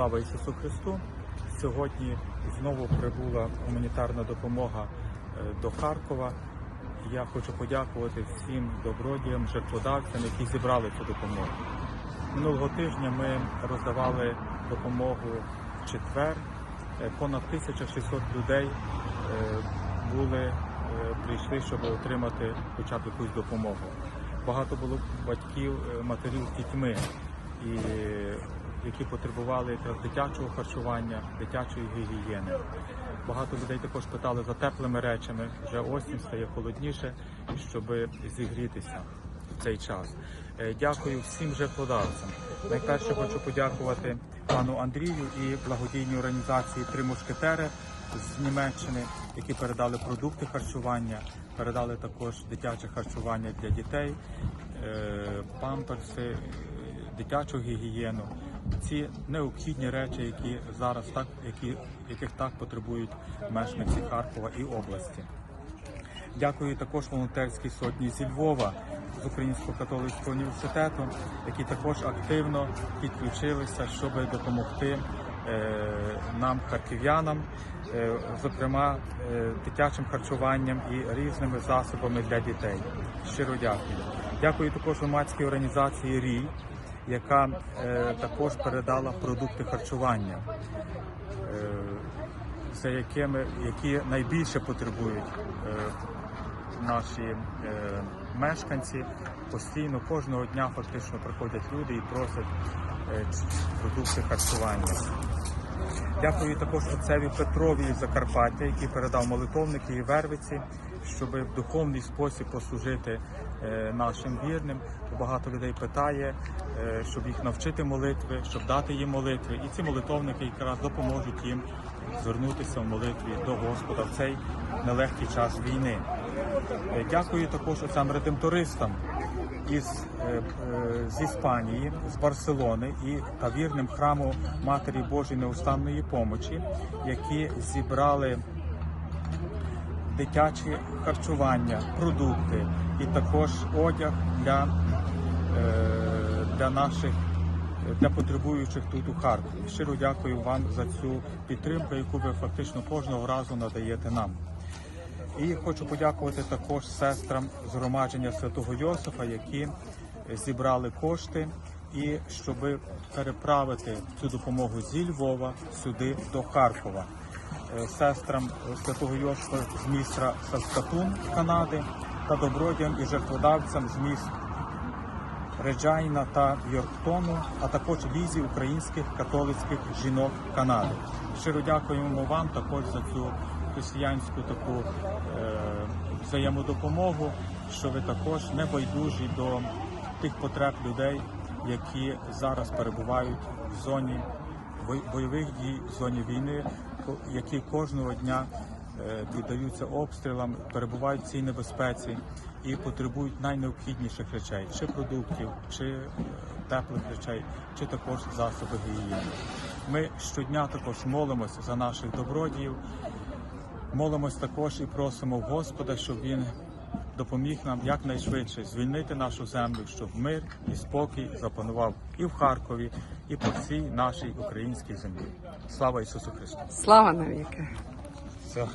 Слава Ісусу Христу! Сьогодні знову прибула гуманітарна допомога е, до Харкова. Я хочу подякувати всім добродіям, жертводавцям, які зібрали цю допомогу. Минулого тижня ми роздавали допомогу в четвер. Е, Понад 1600 людей е, були, прийшли, щоб отримати хоча б якусь допомогу. Багато було батьків, матерів з дітьми, і, які потребували дитячого харчування, дитячої гігієни. Багато людей також питали за теплими речами. Вже осінь стає холодніше, щоб зігрітися в цей час. Е, Дякую всім жертводавцям. Найперше хочу подякувати пану Андрію і благодійній організації Три мушкетери з Німеччини, які передали продукти харчування, передали також дитяче харчування для дітей, е, памперси, дитячу гігієну. Ці необхідні речі, які зараз так, які, яких так потребують мешканці Харкова і області. Дякую також волонтерській сотні зі Львова з Українського католицького університету, які також активно підключилися, щоб допомогти е, нам, харків'янам, е, зокрема е, дитячим харчуванням і різними засобами для дітей. Щиро дякую. Дякую також громадській організації Рій, яка е, також передала продукти харчування. Е, за якими які найбільше потребують е, наші е, мешканці. Постійно кожного дня фактично приходять люди і просять е, продукти харчування. Дякую також отцеві Петрові Закарпаття, який передав молитовники і вервиці, щоб в духовний спосіб послужити е, нашим вірним. Багато людей питає, е, щоб їх навчити молитви, щоб дати їм молитви. І ці молитовники якраз допоможуть їм звернутися в молитві до Господа в цей нелегкий час війни. Е, Дякую також отцям редемтористам із з Іспанії, з Барселони і та вірним храму Матері Божої неустанної помочі, які зібрали дитячі харчування, продукти і також одяг для, е, для наших. Для потребуючих тут у Харкові. Щиро дякую вам за цю підтримку, яку ви фактично кожного разу надаєте нам. І хочу подякувати також сестрам згромадження святого Йосифа, які зібрали кошти і щоб переправити цю допомогу зі Львова сюди до Харкова. Е, Сестрам святого Йосифа з міста Саскатун Канади та добродіям і жертводавцям з міст Реджайна та Йорктону, а також візі українських католицьких жінок Канади. Щиро дякуємо вам також за цю християнську таку е, взаємодопомогу, що ви також не байдужі до тих потреб людей, які зараз перебувають в зоні бойових дій, в зоні війни, які кожного дня е, піддаються обстрілам, перебувають в цій небезпеці і потребують найнеобхідніших речей, чи продуктів, чи е, теплих речей, чи також засоби гігієни. Ми щодня також молимося за наших добродіїв, молимось також і просимо Господа, щоб він допоміг нам якнайшвидше звільнити нашу землю, щоб мир і спокій запанував і в Харкові, і по всій нашій українській землі. Слава Ісусу Христу! Слава навіки! Все.